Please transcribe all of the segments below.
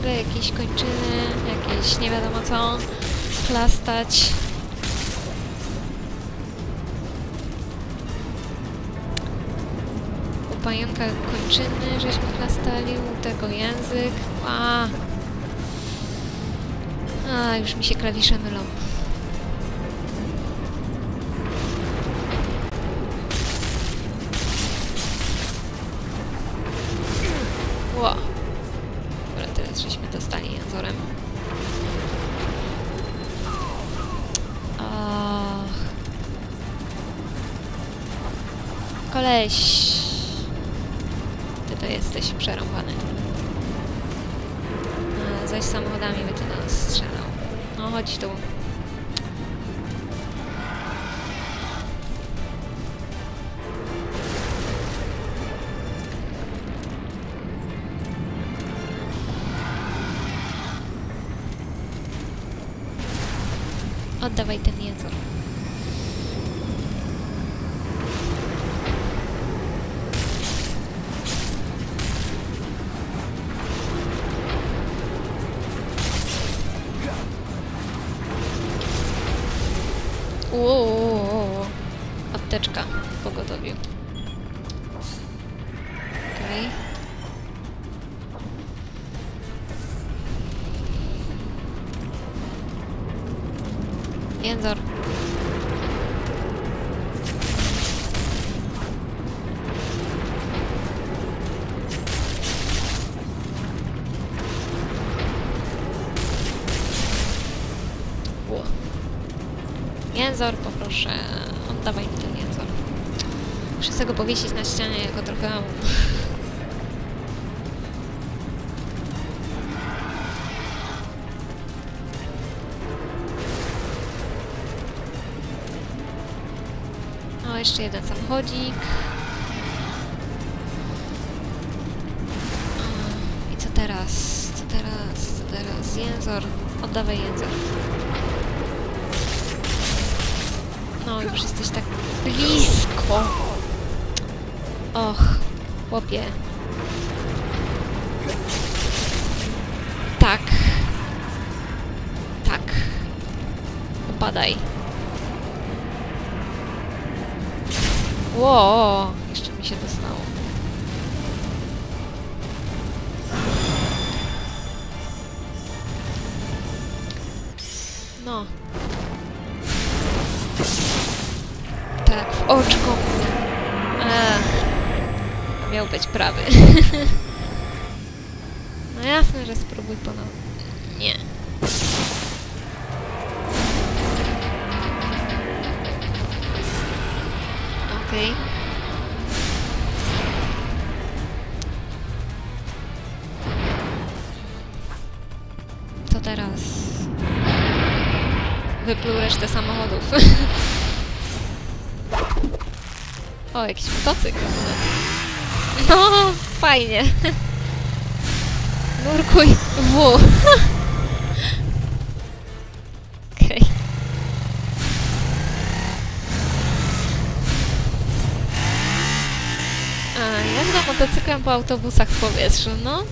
ciągle jakieś kończyny, jakieś nie wiadomo co, chlastać. U pająka kończyny żeśmy chlastali, u tego język. A, A już mi się klawisze mylą. Koleś. Ty to jesteś przerąbany. A, zaś samochodami by ty nas strzelał. No chodź tu. Oddawaj ten język. Uuu, apteczka w pogotowiu. Okej. Jęzor. Ło. Jęzor, poproszę. Oddawaj mi ten jęzor. Muszę sobie go powiesić na ścianie jako trochę... O, jeszcze jeden samochodzik. O, I co teraz? Co teraz? Co teraz? Jęzor. Oddawaj jęzor. No, już jesteś tak blisko. Och, chłopie. Tak. Tak. Opadaj. Ło, jeszcze mi się dostało. No. Oczko. Miał być prawy. no jasne, że spróbuj ponownie. Nie. Okej. Co teraz? Wypluł resztę samochodów. o, jakiś motocykl. No, fajnie. Nurkuj w. Okej. A, jazda motocyklem po autobusach w powietrzu, no.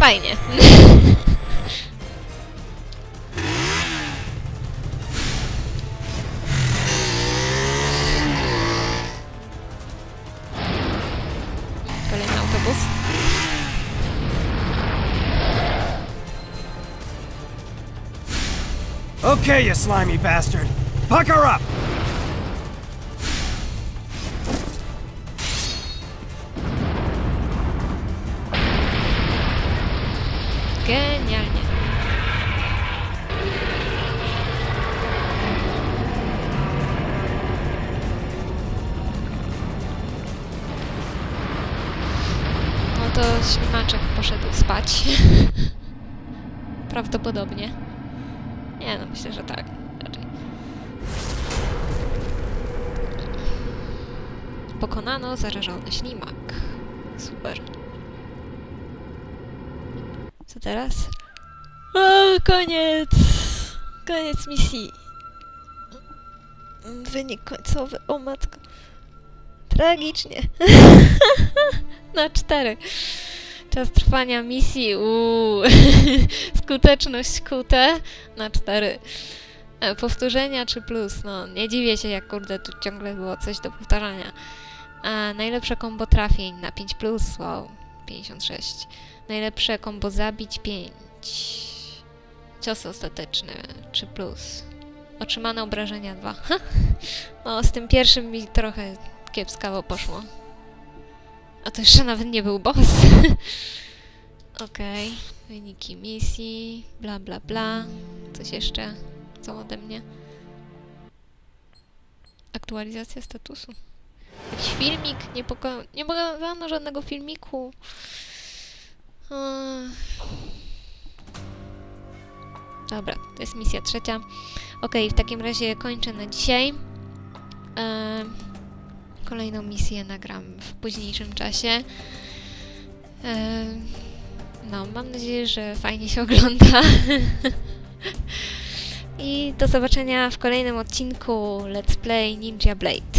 Fajnie. Okay, you slimy bastard. Pucker up! Genialnie. No to ślimaczek poszedł spać. Prawdopodobnie. Nie no, myślę, że tak. Raczej. Pokonano zarażony ślimak. Super. Co teraz? O, koniec! Koniec misji. Wynik końcowy. O matko. Tragicznie. Na cztery. Czas trwania misji, uuu. Skuteczność QT na 4. E, Powtórzenia czy plus? No, nie dziwię się, jak kurde, tu ciągle było coś do powtarzania. A najlepsze kombo trafień na 5 plus, wow, 56. Najlepsze kombo zabić 5. Cios ostateczny 3 plus. Otrzymane obrażenia 2. no, z tym pierwszym mi trochę kiepskawo poszło. A to jeszcze nawet nie był boss. Okej, wyniki misji, bla bla bla. Coś jeszcze? Co ode mnie? Aktualizacja statusu. Jakiś filmik? Nie, poka- nie pokazano żadnego filmiku. Dobra, to jest misja trzecia. Okej, w takim razie kończę na dzisiaj. Eee, kolejną misję nagram w późniejszym czasie. Eee, no, mam nadzieję, że fajnie się ogląda. I do zobaczenia w kolejnym odcinku Let's Play Ninja Blade.